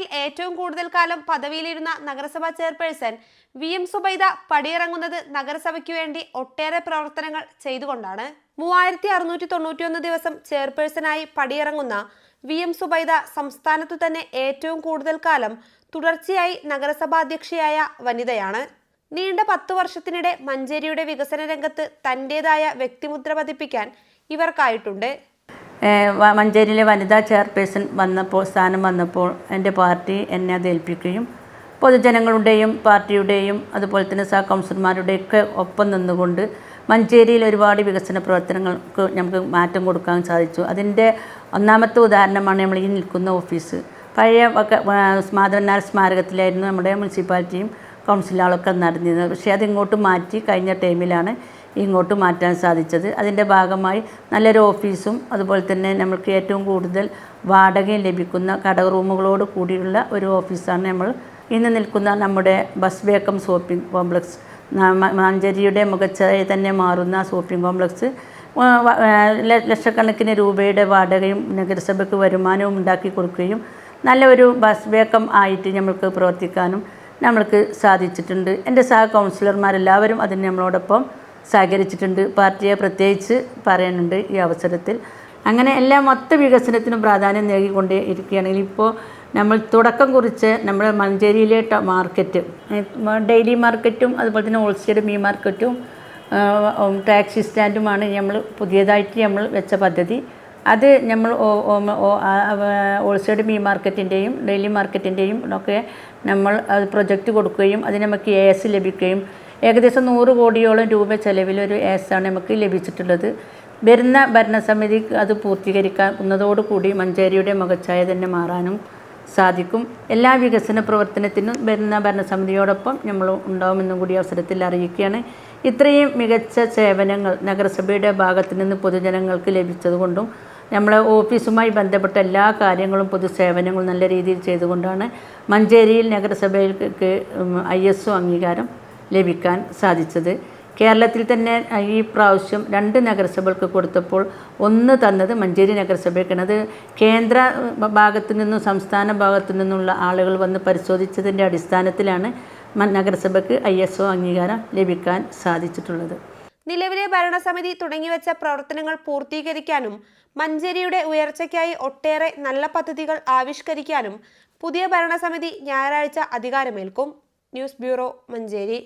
നഗരസഭയിൽ ഏറ്റവും കൂടുതൽ കാലം പദവിയിലിരുന്ന നഗരസഭാ ചെയർപേഴ്സൺ വി എം സുബൈദ പടിയിറങ്ങുന്നത് നഗരസഭയ്ക്ക് വേണ്ടി ഒട്ടേറെ പ്രവർത്തനങ്ങൾ ചെയ്തുകൊണ്ടാണ്. മൂവായിരത്തി അറുന്നൂറ്റി തൊണ്ണൂറ്റിയൊന്ന് ദിവസം ചെയർപേഴ്സണായി പടിയിറങ്ങുന്ന വി എം സുബൈദ സംസ്ഥാനത്തു തന്നെ ഏറ്റവും കൂടുതൽ കാലം തുടർച്ചയായി നഗരസഭാധ്യക്ഷയായ വനിതയാണ്. നീണ്ട പത്തു വർഷത്തിനിടെ മഞ്ചേരിയുടെ വികസന രംഗത്ത് തന്റേതായ വ്യക്തിമുദ്ര പതിപ്പിക്കാൻ ഇവർക്കായിട്ടുണ്ട്. മഞ്ചേരിയിലെ വനിതാ ചെയർപേഴ്സൺ വന്നപ്പോൾ സ്ഥാനം വന്നപ്പോൾ എന്റെ പാർട്ടി എന്നെ അത് ഏൽപ്പിക്കുകയും പൊതുജനങ്ങളുടെയും പാർട്ടിയുടെയും അതുപോലെ തന്നെ സഹ കൗൺസിലർമാരുടെയൊക്കെ ഒപ്പം നിന്നുകൊണ്ട് മഞ്ചേരിയിൽ ഒരുപാട് വികസന പ്രവർത്തനങ്ങൾക്ക് നമുക്ക് മാറ്റം കൊടുക്കാൻ സാധിച്ചു. അതിന്റെ ഒന്നാമത്തെ ഉദാഹരണമാണ് നമ്മൾ ഈ നിൽക്കുന്ന ഓഫീസ്. പഴയ മാധവനാർ സ്മാരകത്തിലായിരുന്നു നമ്മുടെ മുനിസിപ്പാലിറ്റിയും കൗൺസിലുകളൊക്കെ നടന്നിരുന്നത്. പക്ഷേ അതിങ്ങോട്ട് മാറ്റി കഴിഞ്ഞ ടൈമിലാണ് ഇങ്ങോട്ട് മാറ്റാൻ സാധിച്ചത്. അതിന്റെ ഭാഗമായി നല്ലൊരു ഓഫീസും അതുപോലെ തന്നെ നമ്മൾക്ക് ഏറ്റവും കൂടുതൽ വാടകയും ലഭിക്കുന്ന കട റൂമുകളോട് കൂടിയുള്ള ഒരു ഓഫീസാണ് നമ്മൾ. ഇന്ന് നിൽക്കുന്ന നമ്മുടെ ബസ് വേക്കം ഷോപ്പിംഗ് കോംപ്ലക്സ്. മഞ്ചേരിയുടെ മുഖച്ഛായ തന്നെ മാറുന്ന ഷോപ്പിംഗ് കോംപ്ലക്സ്. ലക്ഷക്കണക്കിന് രൂപയുടെ വാടകയും നഗരസഭയ്ക്ക് വരുമാനവും ഉണ്ടാക്കി കൊടുക്കുകയും നല്ലൊരു ബസ് വേക്കം ആയിട്ട് നമ്മൾക്ക് പ്രവർത്തിക്കാനും നമ്മൾക്ക് സാധിച്ചിട്ടുണ്ട്. എന്റെ സഹ കൗൺസിലർമാരെല്ലാവരും അതിന് നമ്മളോടൊപ്പം സഹകരിച്ചിട്ടുണ്ട്. പാർട്ടിയെ പ്രത്യേകിച്ച് പറയുന്നുണ്ട് ഈ അവസരത്തിൽ. അങ്ങനെ എല്ലാ മൊത്ത വികസനത്തിനും പ്രാധാന്യം നേടിക്കൊണ്ടേ ഇരിക്കുകയാണെങ്കിൽ ഇപ്പോൾ നമ്മൾ തുടക്കം കുറിച്ച് നമ്മുടെ മഞ്ചേരിയിലെ മാർക്കറ്റ് ഡെയിലി മാർക്കറ്റും അതുപോലെ തന്നെ ഹോൾസെയിൽ മീ മാർക്കറ്റും ടാക്സി സ്റ്റാൻഡുമാണ് നമ്മൾ പുതിയതായിട്ട് നമ്മൾ വെച്ച പദ്ധതി. അത് നമ്മൾ ഹോൾസെയിൽ മീ മാർക്കറ്റിന്റെയും ഡെയിലി മാർക്കറ്റിന്റെയും ഒക്കെ നമ്മൾ അത് പ്രൊജക്റ്റ് കൊടുക്കുകയും അതിന് നമുക്ക് എ എസ് ലഭിക്കുകയും ഏകദേശം നൂറ് കോടിയോളം രൂപ ചെലവിൽ ഒരു ആണ് നമുക്ക് ലഭിച്ചിട്ടുള്ളത്. വരുന്ന ഭരണസമിതി അത് പൂർത്തീകരിക്കുന്നതോടുകൂടി മഞ്ചേരിയുടെ മുഖച്ഛായ തന്നെ മാറാനും സാധിക്കും. എല്ലാ വികസന പ്രവർത്തനത്തിനും വരുന്ന ഭരണസമിതിയോടൊപ്പം നമ്മൾ ഉണ്ടാവുമെന്നും കൂടി അവസരത്തിൽ അറിയിക്കുകയാണ്. ഇത്രയും മികച്ച സേവനങ്ങൾ നഗരസഭയുടെ ഭാഗത്തു നിന്ന് പൊതുജനങ്ങൾക്ക് ലഭിച്ചതുകൊണ്ടും നമ്മളെ ഓഫീസുമായി ബന്ധപ്പെട്ട എല്ലാ കാര്യങ്ങളും പൊതുസേവനങ്ങളും നല്ല രീതിയിൽ ചെയ്തുകൊണ്ടാണ് മഞ്ചേരിയിൽ നഗരസഭയിലേക്ക് ഐ എസ് അംഗീകാരം ലഭിക്കാൻ സാധിച്ചത്. കേരളത്തിൽ തന്നെ ഈ പ്രാവശ്യം രണ്ട് നഗരസഭകൾക്ക് കൊടുത്തപ്പോൾ ഒന്ന് തന്നത് മഞ്ചേരി നഗരസഭയ്ക്കാണ്. അത് കേന്ദ്ര ഭാഗത്തു നിന്നും സംസ്ഥാന ഭാഗത്തു നിന്നുള്ള ആളുകൾ വന്ന് പരിശോധിച്ചതിന്റെ അടിസ്ഥാനത്തിലാണ് നഗരസഭയ്ക്ക് ഐ എസ് ഒ അംഗീകാരം ലഭിക്കാൻ സാധിച്ചിട്ടുള്ളത്. നിലവിലെ ഭരണസമിതി തുടങ്ങിവെച്ച പ്രവർത്തനങ്ങൾ പൂർത്തീകരിക്കാനും മഞ്ചേരിയുടെ ഉയർച്ചയ്ക്കായി ഒട്ടേറെ നല്ല പദ്ധതികൾ ആവിഷ്കരിക്കാനും പുതിയ ഭരണസമിതി ഞായറാഴ്ച അധികാരമേൽക്കും. News bureau Manjeri.